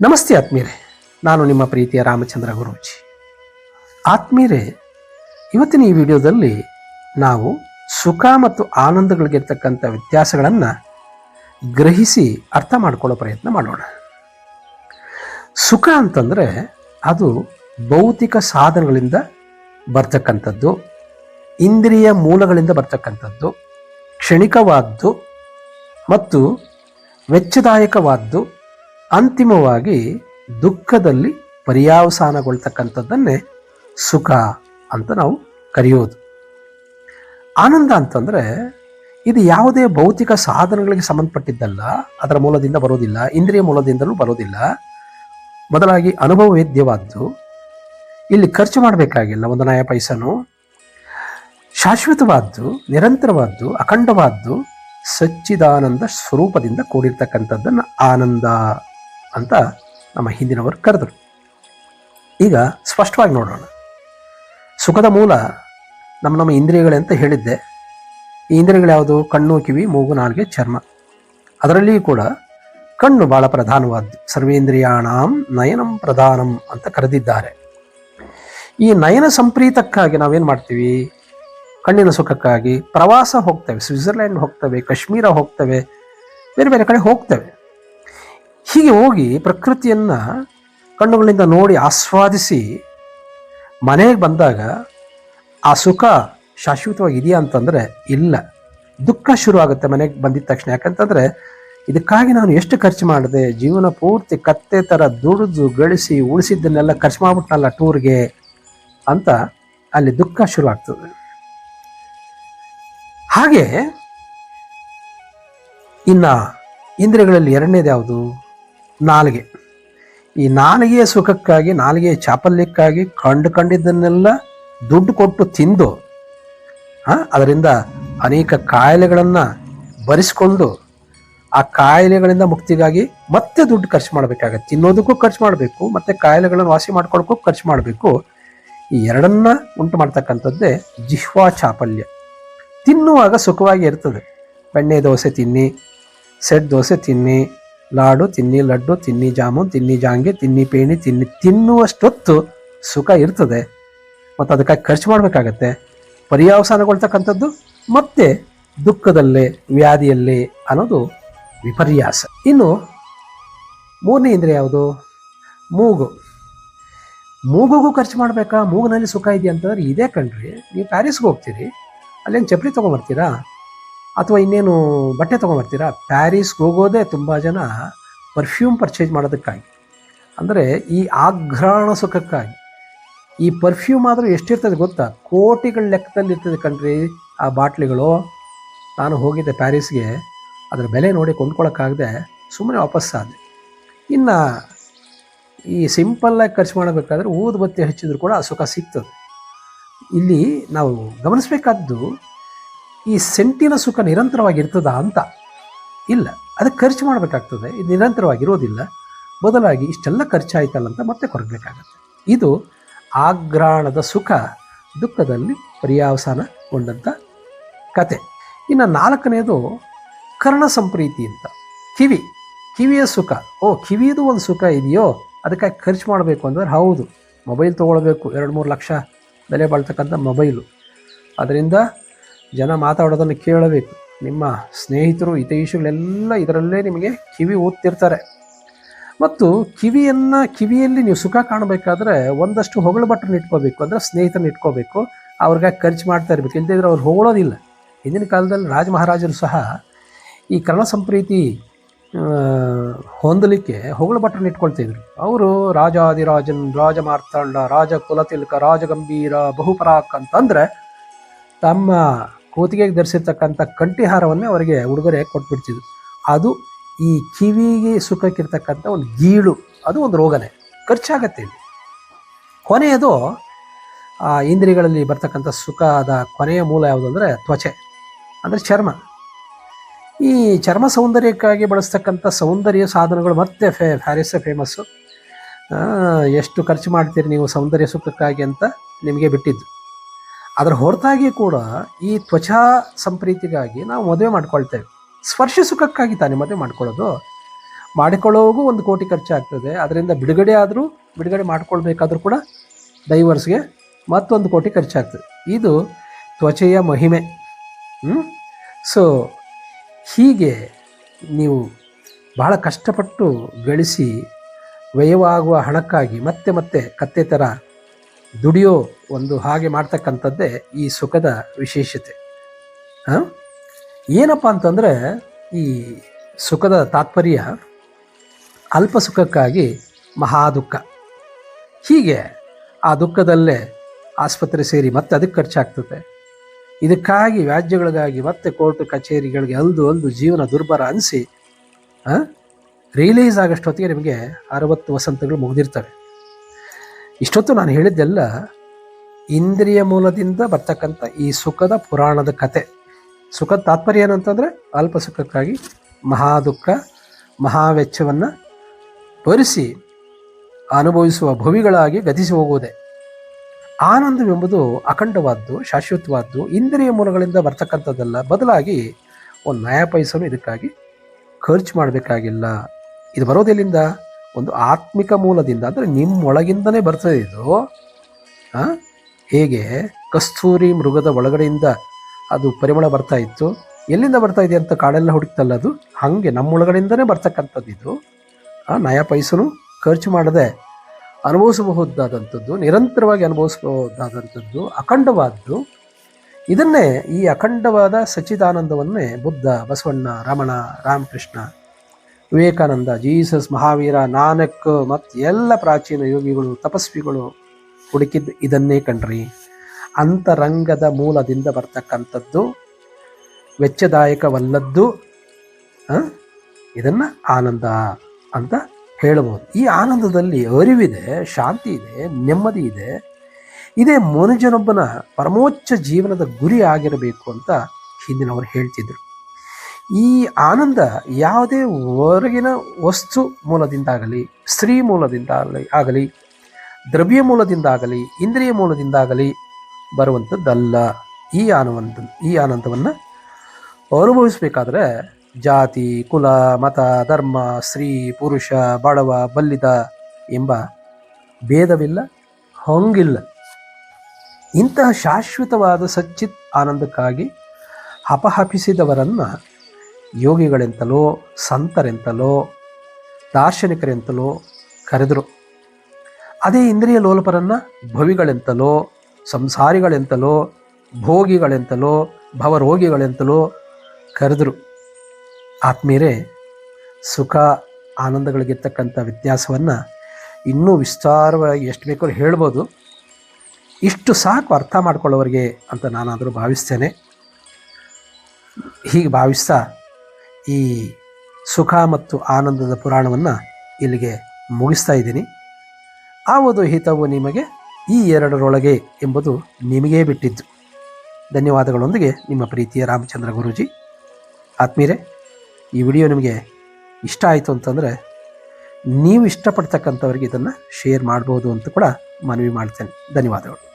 ನಮಸ್ತೆ ಆತ್ಮೀಯರೇ. ನಾನು ನಿಮ್ಮ ಪ್ರೀತಿಯ ರಾಮಚಂದ್ರ ಗುರೂಜಿ. ಆತ್ಮೀರೆ ಇವತ್ತಿನ ಈ ವಿಡಿಯೋದಲ್ಲಿ ನಾವು ಸುಖ ಮತ್ತು ಆನಂದಗಳಿಗಿರ್ತಕ್ಕಂಥ ವ್ಯತ್ಯಾಸಗಳನ್ನು ಗ್ರಹಿಸಿ ಅರ್ಥ ಮಾಡ್ಕೊಳ್ಳೋ ಪ್ರಯತ್ನ ಮಾಡೋಣ. ಸುಖ ಅಂತಂದರೆ ಅದು ಭೌತಿಕ ಸಾಧನಗಳಿಂದ ಬರ್ತಕ್ಕಂಥದ್ದು, ಇಂದ್ರಿಯ ಮೂಲಗಳಿಂದ ಬರ್ತಕ್ಕಂಥದ್ದು, ಕ್ಷಣಿಕವಾದ್ದು ಮತ್ತು ವೆಚ್ಚದಾಯಕವಾದ್ದು ಅಂತಿಮವಾಗಿ ದುಃಖದಲ್ಲಿ ಪರ್ಯಾವಸಾನಗೊಳ್ತಕ್ಕಂಥದ್ದನ್ನೇ ಸುಖ ಅಂತ ನಾವು ಕರೆಯೋದು. ಆನಂದ ಅಂತಂದರೆ ಇದು ಯಾವುದೇ ಭೌತಿಕ ಸಾಧನಗಳಿಗೆ ಸಂಬಂಧಪಟ್ಟಿದ್ದಲ್ಲ, ಅದರ ಮೂಲದಿಂದ ಬರೋದಿಲ್ಲ, ಇಂದ್ರಿಯ ಮೂಲದಿಂದಲೂ ಬರೋದಿಲ್ಲ. ಬದಲಾಗಿ ಅನುಭವ ವೇದ್ಯವಾದ್ದು. ಇಲ್ಲಿ ಖರ್ಚು ಮಾಡಬೇಕಾಗಿಲ್ಲ ಒಂದು ನಯ ಪೈಸನು. ಶಾಶ್ವತವಾದ್ದು, ನಿರಂತರವಾದ್ದು, ಅಖಂಡವಾದ್ದು, ಸಚ್ಚಿದಾನಂದ ಸ್ವರೂಪದಿಂದ ಕೂಡಿರ್ತಕ್ಕಂಥದ್ದನ್ನು ಆನಂದ. ಅಂತ ನಮ್ಮ ಹಿಂದಿನವರು ಕರೆದರು. ಈಗ ಸ್ಪಷ್ಟವಾಗಿ ನೋಡೋಣ. ಸುಖದ ಮೂಲ ನಮ್ಮ ನಮ್ಮ ಇಂದ್ರಿಯಗಳೇ ಅಂತ ಹೇಳಿದ್ದೆ. ಈ ಇಂದ್ರಿಯಗಳು ಯಾವುದು? ಕಣ್ಣು, ಕಿವಿ, ಮೂಗು, ನಾಲ್ಗೆ, ಚರ್ಮ. ಅದರಲ್ಲಿಯೂ ಕೂಡ ಕಣ್ಣು ಬಹಳ ಪ್ರಧಾನವಾದ್ದು. ಸರ್ವೇಂದ್ರಿಯಾಣಂ ನಯನಂ ಪ್ರಧಾನಂ ಅಂತ ಕರೆದಿದ್ದಾರೆ. ಈ ನಯನ ಸಂಪ್ರೀತಕ್ಕಾಗಿ ನಾವೇನು ಮಾಡ್ತೀವಿ? ಕಣ್ಣಿನ ಸುಖಕ್ಕಾಗಿ ಪ್ರವಾಸ ಹೋಗ್ತೇವೆ. ಸ್ವಿಟ್ಜರ್ಲ್ಯಾಂಡ್ ಹೋಗ್ತವೆ, ಕಾಶ್ಮೀರ ಹೋಗ್ತವೆ, ಬೇರೆ ಬೇರೆ ಕಡೆ ಹೋಗ್ತೇವೆ. ಹೀಗೆ ಹೋಗಿ ಪ್ರಕೃತಿಯನ್ನು ಕಣ್ಣುಗಳಿಂದ ನೋಡಿ ಆಸ್ವಾದಿಸಿ ಮನೆಗೆ ಬಂದಾಗ ಆ ಸುಖ ಶಾಶ್ವತವಾಗಿ ಇದೆಯಾ ಅಂತಂದರೆ ಇಲ್ಲ. ದುಃಖ ಶುರುವಾಗುತ್ತೆ ಮನೆಗೆ ಬಂದಿದ ತಕ್ಷಣ. ಯಾಕಂತಂದರೆ ಇದಕ್ಕಾಗಿ ನಾನು ಎಷ್ಟು ಖರ್ಚು ಮಾಡಿದೆ? ಜೀವನ ಪೂರ್ತಿ ಕತ್ತೆ ಥರ ದುಡಿದು ಗಳಿಸಿ ಉಳಿಸಿದ್ದನ್ನೆಲ್ಲ ಖರ್ಚು ಮಾಡ್ಬಿಟ್ನಲ್ಲ ಟೂರ್ಗೆ ಅಂತ ಅಲ್ಲಿ ದುಃಖ ಶುರು ಆಗ್ತದೆ ಹಾಗೆ ಇನ್ನ ಇಂದ್ರಿಯಗಳಲ್ಲಿ ಎರಡನೇದು ಯಾವುದು? ನಾಲಿಗೆ. ಈ ನಾಲಿಗೆಯ ಸುಖಕ್ಕಾಗಿ, ನಾಲಿಗೆಯ ಚಾಪಲ್ಯಕ್ಕಾಗಿ ಕಂಡು ಕಂಡಿದ್ದನ್ನೆಲ್ಲ ದುಡ್ಡು ಕೊಟ್ಟು ತಿಂದು ಅದರಿಂದ ಅನೇಕ ಕಾಯಿಲೆಗಳನ್ನು ಭರಿಸ್ಕೊಂಡು ಆ ಕಾಯಿಲೆಗಳಿಂದ ಮುಕ್ತಿಗಾಗಿ ಮತ್ತೆ ದುಡ್ಡು ಖರ್ಚು ಮಾಡಬೇಕಾಗತ್ತೆ. ತಿನ್ನೋದಕ್ಕೂ ಖರ್ಚು ಮಾಡಬೇಕು, ಮತ್ತು ಕಾಯಿಲೆಗಳನ್ನು ವಾಸಿ ಮಾಡ್ಕೊಳ್ಳೋಕ್ಕೂ ಖರ್ಚು ಮಾಡಬೇಕು. ಈ ಎರಡನ್ನ ಉಂಟು ಮಾಡ್ತಕ್ಕಂಥದ್ದೇ ಜಿಹ್ವಾ ಚಾಪಲ್ಯ. ತಿನ್ನುವಾಗ ಸುಖವಾಗಿ ಇರ್ತದೆ. ಬೆಣ್ಣೆ ದೋಸೆ ತಿನ್ನಿ, ಸೆಟ್ ದೋಸೆ ತಿನ್ನಿ ಲಾಡು, ತಿನ್ನಿ ಲಡ್ಡು, ತಿನ್ನಿ ಜಾಮೂನ್, ತಿನ್ನಿ ಜಾಂಗೆ, ತಿನ್ನಿ ಪೇಣಿ, ತಿನ್ನಿ ತಿನ್ನುವಷ್ಟೊತ್ತು ಸುಖ ಇರ್ತದೆ. ಮತ್ತು ಅದಕ್ಕಾಗಿ ಖರ್ಚು ಮಾಡಬೇಕಾಗತ್ತೆ. ಪರ್ಯಾವಸಾನಗೊಳ್ತಕ್ಕಂಥದ್ದು ಮತ್ತೆ ದುಃಖದಲ್ಲೇ, ವ್ಯಾಧಿಯಲ್ಲಿ ಅನ್ನೋದು ವಿಪರ್ಯಾಸ. ಇನ್ನು ಮೂರನೇ ಇಂದ್ರೆ ಯಾವುದು? ಮೂಗು. ಮೂಗುಗೂ ಖರ್ಚು ಮಾಡಬೇಕಾ? ಮೂಗಿನಲ್ಲಿ ಸುಖ ಇದೆಯಾ ಅಂತಂದ್ರೆ ಇದೇ ಕಣ್ರಿ. ನೀವು ಪ್ಯಾರಿಸ್ಗೆ ಹೋಗ್ತೀರಿ. ಅಲ್ಲೇನು ಚಪ್ಪಲಿ ತೊಗೊಂಬರ್ತೀರಾ ಅಥವಾ ಇನ್ನೇನು ಬಟ್ಟೆ ತೊಗೊಂಬರ್ತೀರಾ? ಪ್ಯಾರಿಸ್ಗೆ ಹೋಗೋದೇ ತುಂಬ ಜನ ಪರ್ಫ್ಯೂಮ್ ಪರ್ಚೇಸ್ ಮಾಡೋದಕ್ಕಾಗಿ. ಅಂದರೆ ಈ ಆಘ್ರಾಣ ಸುಖಕ್ಕಾಗಿ. ಈ ಪರ್ಫ್ಯೂಮ್ ಆದರೂ ಎಷ್ಟಿರ್ತದೆ ಗೊತ್ತಾ? ಕೋಟಿಗಳ ಲೆಕ್ಕದಲ್ಲಿ ಇರ್ತದೆ ಕಣ್ರಿ ಆ ಬಾಟ್ಲಿಗಳು. ನಾನು ಹೋಗಿದ್ದೆ ಪ್ಯಾರಿಸ್ಗೆ ಅದರ ಬೆಲೆ ನೋಡಿ ಕೊಂಡ್ಕೊಳ್ಳೋಕ್ಕಾಗದೆ ಸುಮ್ಮನೆ ವಾಪಸ್ ಆದೆ. ಇನ್ನು ಈ ಸಿಂಪಲ್ಲಾಗಿ ಖರ್ಚು ಮಾಡಬೇಕಾದ್ರೆ ಊದು ಬತ್ತಿ ಹಚ್ಚಿದ್ರು ಕೂಡ ಆ ಸುಖ ಸಿಗ್ತದೆ. ಇಲ್ಲಿ ನಾವು ಗಮನಿಸಬೇಕಾದ್ದು ಈ ಸೆಂಟಿನ ಸುಖ ನಿರಂತರವಾಗಿರ್ತದ ಅಂತ? ಇಲ್ಲ ಅದಕ್ಕೆ ಖರ್ಚು ಮಾಡಬೇಕಾಗ್ತದೆ. ಇದು ನಿರಂತರವಾಗಿರೋದಿಲ್ಲ. ಬದಲಾಗಿ ಇಷ್ಟೆಲ್ಲ ಖರ್ಚಾಯ್ತಲ್ಲ ಅಂತ ಮತ್ತೆ ಕೊರಗಬೇಕಾಗತ್ತೆ. ಇದು ಆಗ್ರಾಣದ ಸುಖ, ದುಃಖದಲ್ಲಿ ಪರ್ಯಾವಸಾನಗೊಂಡಂಥ ಕತೆ. ಇನ್ನು ನಾಲ್ಕನೇದು ಕರ್ಣ ಸಂಪ್ರೀತಿ ಅಂತ. ಕಿವಿ, ಕಿವಿಯ ಸುಖ. ಓ ಕಿವಿಯದು ಒಂದು ಸುಖ ಇದೆಯೋ? ಅದಕ್ಕಾಗಿ ಖರ್ಚು ಮಾಡಬೇಕು ಅಂದರೆ ಹೌದು. ಮೊಬೈಲ್ ತೊಗೊಳ್ಬೇಕು. ಎರಡು ಮೂರು ಲಕ್ಷ ಬೆಲೆ ಬಾಳ್ತಕ್ಕಂಥ ಮೊಬೈಲು. ಅದರಿಂದ ಜನ ಮಾತಾಡೋದನ್ನು ಕೇಳಬೇಕು. ನಿಮ್ಮ ಸ್ನೇಹಿತರು, ಹಿತೈಷಿಗಳೆಲ್ಲ ಇದರಲ್ಲೇ ನಿಮಗೆ ಕಿವಿ ಓದ್ತಿರ್ತಾರೆ. ಮತ್ತು ಕಿವಿಯನ್ನು, ಕಿವಿಯಲ್ಲಿ ನೀವು ಸುಖ ಕಾಣಬೇಕಾದ್ರೆ ಒಂದಷ್ಟು ಹೊಗಳ ಬಟ್ಟನ್ನು ಇಟ್ಕೋಬೇಕು. ಅಂದರೆ ಸ್ನೇಹಿತರನ್ನ ಇಟ್ಕೋಬೇಕು. ಅವ್ರಿಗೆ ಖರ್ಚು ಮಾಡ್ತಾ ಇರಬೇಕು. ಇಲ್ಲದಿದ್ರೆ ಅವ್ರು ಹೊಗಳೋದಿಲ್ಲ. ಹಿಂದಿನ ಕಾಲದಲ್ಲಿ ರಾಜ ಮಹಾರಾಜರು ಸಹ ಈ ಕರ್ಣ ಸಂಪ್ರೀತಿ ಹೊಂದಲಿಕ್ಕೆ ಹೊಗಳ ಭಟ್ರನ್ನ ಇಟ್ಕೊಳ್ತಿದ್ರು ಅವರು ರಾಜಾದಿರಾಜನ್ ರಾಜ ಮಾರ್ತಾಂಡ ರಾಜ ಕುಲತಿಲ್ಕ ರಾಜಗಂಭೀರ, ಬಹುಪರಾಕ್ ಅಂತಂದ್ರೆ ತಮ್ಮ ಕೂತಿಗೆಗೆ ಧರಿಸಿರ್ತಕ್ಕಂಥ ಕಂಠಿಹಾರವನ್ನೇ ಅವರಿಗೆ ಉಡುಗೊರೆ ಕೊಟ್ಬಿಡ್ತಿದ್ರು ಅದು ಈ ಕಿವಿಗೆ ಸುಖಕ್ಕಿರ್ತಕ್ಕಂಥ ಒಂದು ಗೀಳು, ಅದು ಒಂದು ರೋಗನೇ. ಖರ್ಚಾಗತ್ತೆ ಇಲ್ಲಿ. ಕೊನೆಯದು, ಆ, ಇಂದ್ರಿಯಗಳಲ್ಲಿ ಬರ್ತಕ್ಕಂಥ ಸುಖದ ಕೊನೆಯ ಮೂಲ ಯಾವುದು ಅಂದರೆ ತ್ವಚೆ, ಅಂದರೆ ಚರ್ಮ. ಈ ಚರ್ಮ ಸೌಂದರ್ಯಕ್ಕಾಗಿ ಬಳಸ್ತಕ್ಕಂಥ ಸೌಂದರ್ಯ ಸಾಧನಗಳು ಮತ್ತೆ ಫೇ, ಫ್ಯಾರಿಸ್ ಫೇಮಸ್ಸು. ಎಷ್ಟು ಖರ್ಚು ಮಾಡ್ತೀರಿ ನೀವು ಸೌಂದರ್ಯ ಸುಖಕ್ಕಾಗಿ ಅಂತ ನಿಮಗೆ ಬಿಟ್ಟಿದ್ದು. ಅದರ ಹೊರತಾಗಿ ಕೂಡ ಈ ತ್ವಚಾ ಸಂಪ್ರೀತಿಗಾಗಿ ನಾವು ಮದುವೆ ಮಾಡ್ಕೊಳ್ತೇವೆ. ಸ್ಪರ್ಶ ಸುಖಕ್ಕಾಗಿ ತಾನೇ ಮದುವೆ ಮಾಡ್ಕೊಳ್ಳೋದು. ಮಾಡಿಕೊಳ್ಳೋಗೂ ಒಂದು ಕೋಟಿ ಖರ್ಚಾಗ್ತದೆ. ಅದರಿಂದ ಬಿಡುಗಡೆ ಆದರೂ ಬಿಡುಗಡೆ ಮಾಡ್ಕೊಳ್ಬೇಕಾದ್ರೂ ಕೂಡ ಡೈವರ್ಸ್ಗೆ ಮತ್ತೊಂದು ಕೋಟಿ ಖರ್ಚಾಗ್ತದೆ. ಇದು ತ್ವಚೆಯ ಮಹಿಮೆ. ಸೊ ಹೀಗೆ ನೀವು ಬಹಳ ಕಷ್ಟಪಟ್ಟು ಗಳಿಸಿ, ವ್ಯಯವಾಗುವ ಹಣಕ್ಕಾಗಿ ಮತ್ತೆ ಮತ್ತೆ ಕತ್ತೆ ಥರ ದುಡಿಯೋ ಒಂದು ಹಾಗೆ ಮಾಡ್ತಕ್ಕಂಥದ್ದೇ ಈ ಸುಖದ ವಿಶೇಷತೆ. ಹಾಂ? ಏನಪ್ಪ ಅಂತಂದರೆ ಈ ಸುಖದ ತಾತ್ಪರ್ಯ ಅಲ್ಪ ಸುಖಕ್ಕಾಗಿ ಮಹಾ ದುಃಖ ಹೀಗೆ ಆ ದುಃಖದಲ್ಲೇ ಆಸ್ಪತ್ರೆ ಸೇರಿ ಮತ್ತೆ ಅದಕ್ಕೆ ಖರ್ಚಾಗ್ತದೆ. ಇದಕ್ಕಾಗಿ ವ್ಯಾಜ್ಯಗಳಿಗಾಗಿ ಮತ್ತೆ ಕೋರ್ಟ್, ಕಚೇರಿಗಳಿಗೆ ಅಲ್ದು ಅಲ್ದು ಜೀವನ ದುರ್ಬರ ಅನಿಸಿ ರಿಲೀಸ್ ಆಗೋಷ್ಟೊತ್ತಿಗೆ ನಿಮಗೆ ಅರವತ್ತು ವಸಂತಗಳು ಮುಗಿದಿರ್ತವೆ. ಇಷ್ಟೊತ್ತು ನಾನು ಹೇಳಿದ್ದೆಲ್ಲ ಇಂದ್ರಿಯ ಮೂಲದಿಂದ ಬರ್ತಕ್ಕಂಥ ಈ ಸುಖದ ಪುರಾಣದ ಕತೆ. ಸುಖದ ತಾತ್ಪರ್ಯ ಏನಂತಂದರೆ ಅಲ್ಪ ಸುಖಕ್ಕಾಗಿ ಮಹಾ ದುಃಖ, ಮಹಾ ವೆಚ್ಚವನ್ನು ಭರಿಸಿ ಅನುಭವಿಸುವ ಭವಿಗಳಾಗಿ ಗತಿಸಿ ಹೋಗುವುದೇ. ಆನಂದವೆಂಬುದು ಅಖಂಡವಾದ್ದು, ಶಾಶ್ವತವಾದ್ದು, ಇಂದ್ರಿಯ ಮೂಲಗಳಿಂದ ಬರ್ತಕ್ಕಂಥದ್ದಲ್ಲ. ಬದಲಾಗಿ ಒಂದು ನಯ ಇದಕ್ಕಾಗಿ ಖರ್ಚು ಮಾಡಬೇಕಾಗಿಲ್ಲ. ಇದು ಬರೋದೆಲ್ಲಿಂದ? ಒಂದು ಆತ್ಮಿಕ ಮೂಲದಿಂದ, ಅಂದರೆ ನಿಮ್ಮೊಳಗಿಂದನೇ ಬರ್ತದೆ ಇದು? ಹೇಗೆ? ಕಸ್ತೂರಿ ಮೃಗದ ಒಳಗಡೆಯಿಂದ ಅದು ಪರಿಮಳ ಬರ್ತಾ ಇತ್ತು. ಎಲ್ಲಿಂದ ಬರ್ತಾ ಇದೆ ಅಂತ ಕಾಡೆಲ್ಲ ಹುಡುಕ್ತಲ್ಲ ಅದು? ಹಾಗೆ ನಮ್ಮೊಳಗಡೆಯಿಂದನೇ ಬರ್ತಕ್ಕಂಥದ್ದು ಇದು. ನಯ ಪೈಸನು ಖರ್ಚು ಮಾಡದೆ ಅನುಭವಿಸಬಹುದಾದಂಥದ್ದು, ನಿರಂತರವಾಗಿ ಅನುಭವಿಸಬಹುದಾದಂಥದ್ದು, ಅಖಂಡವಾದ್ದು. ಇದನ್ನೇ ಈ ಅಖಂಡವಾದ ಸಚ್ಚಿದಾನಂದವನ್ನೇ ಬುದ್ಧ, ಬಸವಣ್ಣ, ರಮಣ, ರಾಮಕೃಷ್ಣ ವಿವೇಕಾನಂದ, ಜೀಸಸ್ ಮಹಾವೀರ, ನಾನಕ್ ಮತ್ತು ಎಲ್ಲ ಪ್ರಾಚೀನ ಯೋಗಿಗಳು, ತಪಸ್ವಿಗಳು ಹುಡುಕಿದ್ದು ಇದನ್ನೇ ಕಣ್ರಿ ಅಂತರಂಗದ ಮೂಲದಿಂದ ಬರ್ತಕ್ಕಂಥದ್ದು ವೆಚ್ಚದಾಯಕವಲ್ಲದ್ದು ಇದನ್ನು ಆನಂದ ಅಂತ ಹೇಳಬಹುದು ಈ ಆನಂದದಲ್ಲಿ ಅರಿವಿದೆ, ಶಾಂತಿ ಇದೆ, ನೆಮ್ಮದಿ ಇದೆ. ಇದೇ ಮನುಜನೊಬ್ಬನ ಪರಮೋಚ್ಚ ಜೀವನದ ಗುರಿ ಆಗಿರಬೇಕು ಅಂತ ಹಿಂದಿನವರು ಹೇಳ್ತಿದ್ರು. ಈ ಆನಂದ ಯಾವುದೇ ಹೊರಗಿನ ವಸ್ತು ಮೂಲದಿಂದಾಗಲಿ, ಸ್ತ್ರೀ ಮೂಲದಿಂದ ಆಗಲಿ, ದ್ರವ್ಯ ಮೂಲದಿಂದಾಗಲಿ, ಇಂದ್ರಿಯ ಮೂಲದಿಂದಾಗಲಿ ಬರುವಂಥದ್ದಲ್ಲ. ಈ ಆನವಂತ ಈ ಆನಂದವನ್ನು ಅನುಭವಿಸಬೇಕಾದ್ರೆ ಜಾತಿ, ಕುಲ, ಮತ, ಧರ್ಮ, ಸ್ತ್ರೀ, ಪುರುಷ, ಬಡವ, ಬಲ್ಲಿದ ಎಂಬ ಭೇದವಿಲ್ಲ, ಹಂಗಿಲ್ಲ. ಇಂತಹ ಶಾಶ್ವತವಾದ ಸಚ್ಚಿತ್ ಆನಂದಕ್ಕಾಗಿ ಹಪಹಪಿಸಿದವರನ್ನು ಯೋಗಿಗಳೆಂತಲೋ, ಸಂತರೆಂತಲೋ, ದಾರ್ಶನಿಕರೆಂತಲೋ ಕರೆದರು. ಅದೇ ಇಂದ್ರಿಯ ಲೋಲಪರನ್ನು ಭವಿಗಳೆಂತಲೋ, ಸಂಸಾರಿಗಳೆಂತಲೋ, ಭೋಗಿಗಳೆಂತಲೋ, ಭವರೋಗಿಗಳೆಂತಲೋ ಕರೆದರು. ಆತ್ಮೀಯರೇ, ಸುಖ, ಆನಂದಗಳಿಗಿರ್ತಕ್ಕಂಥ ವ್ಯತ್ಯಾಸವನ್ನು ಇನ್ನೂ ವಿಸ್ತಾರವಾಗಿ ಎಷ್ಟು ಬೇಕಾದ್ರೂ ಹೇಳ್ಬೋದು. ಇಷ್ಟು ಸಾಕು ಅರ್ಥ ಮಾಡ್ಕೊಳ್ಳೋರಿಗೆ ಅಂತ ನಾನಾದರೂ ಭಾವಿಸ್ತೇನೆ. ಹೀಗೆ ಭಾವಿಸ್ತಾ ಈ ಸುಖ ಮತ್ತು ಆನಂದದ ಪುರಾಣವನ್ನು ಇಲ್ಲಿಗೆ ಮುಗಿಸ್ತಾ ಇದ್ದೀನಿ. ಆವದು ಹಿತವು ನಿಮಗೆ ಈ ಎರಡರೊಳಗೆ ಎಂಬುದು ನಿಮಗೇ ಬಿಟ್ಟಿದ್ದು. ಧನ್ಯವಾದಗಳೊಂದಿಗೆ ನಿಮ್ಮ ಪ್ರೀತಿಯ ರಾಮಚಂದ್ರ ಗುರೂಜಿ. ಆತ್ಮೀರೆ ಈ ವಿಡಿಯೋ ನಿಮಗೆ ಇಷ್ಟ ಆಯಿತು ಅಂತಂದರೆ ನೀವು ಇಷ್ಟಪಡ್ತಕ್ಕಂಥವ್ರಿಗೆ ಇದನ್ನು ಶೇರ್ ಮಾಡ್ಬೋದು ಅಂತ ಕೂಡ ಮನವಿ ಮಾಡ್ತೇನೆ. ಧನ್ಯವಾದಗಳು.